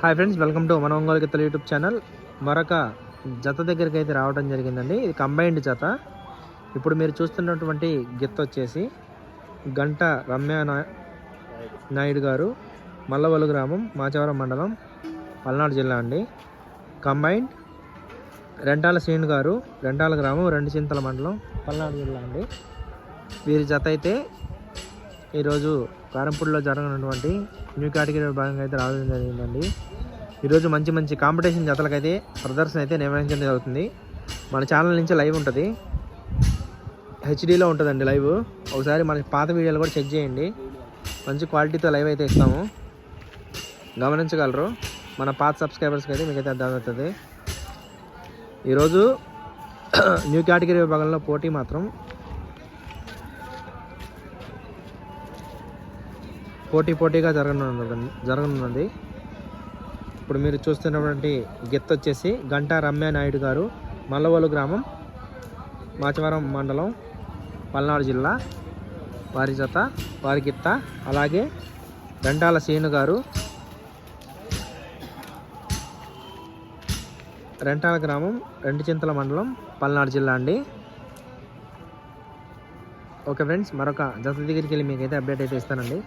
Hi friends welcome to మన ఒంగోలు గిత్తలు YouTube channel. మరొక జత దగ్గరికి అయితే రావడం జరిగిందండి. ఇది కంబైన్డ్ జత. ఇప్పుడు మీరు చూస్తున్నటువంటి గిత్త వచ్చేసి గంట రమ్య నాయుడు గారు మల్లవలు గ్రామం మాచవరం మండలం పల్నాడు జిల్లా అండి. కంబైన్డ్ రెంటాల శ్రీను గారు రెంటాల గ్రామం రెండు చింతల మండలం పల్నాడు జిల్లా అండి. వీరి జత అయితే ఈరోజు కారంపూడిలో జరగనటువంటి న్యూ కేటగిరీలో భాగంగా అయితే రావడం జరిగిందండి. ఈరోజు మంచి మంచి కాంపిటీషన్ జతలకైతే ప్రదర్శన అయితే నిర్వహించడం జరుగుతుంది. మన ఛానల్ నుంచి లైవ్ ఉంటుంది. హెచ్డీలో ఉంటుందండి లైవ్. ఒకసారి మన పాత వీడియోలు కూడా చెక్ చేయండి. మంచి క్వాలిటీతో లైవ్ అయితే ఇస్తాము. గమనించగలరు. మన పాత సబ్స్క్రైబర్స్కి అయితే మీకైతే అర్థమవుతుంది ఈరోజు న్యూ కేటగిరీ విభాగంలో పోటీ మాత్రం పోటీ పోటీగా జరగనున్నది జరగనున్నది. ఇప్పుడు మీరు చూస్తున్నటువంటి గెత్త వచ్చేసి గంటా రమ్య నాయుడు గారు మల్లవోలు గ్రామం మాచవరం మండలం పల్నాడు జిల్లా. వారి జత వారి గిత్త అలాగే గంటాల సీను గారు. రెంటాల గ్రామం రెండు చింతల మండలం పల్నాడు జిల్లా అండి. ఓకే ఫ్రెండ్స్ మరొక జత దగ్గరికి వెళ్ళి మీకైతే అప్డేట్ అయితే ఇస్తానండి.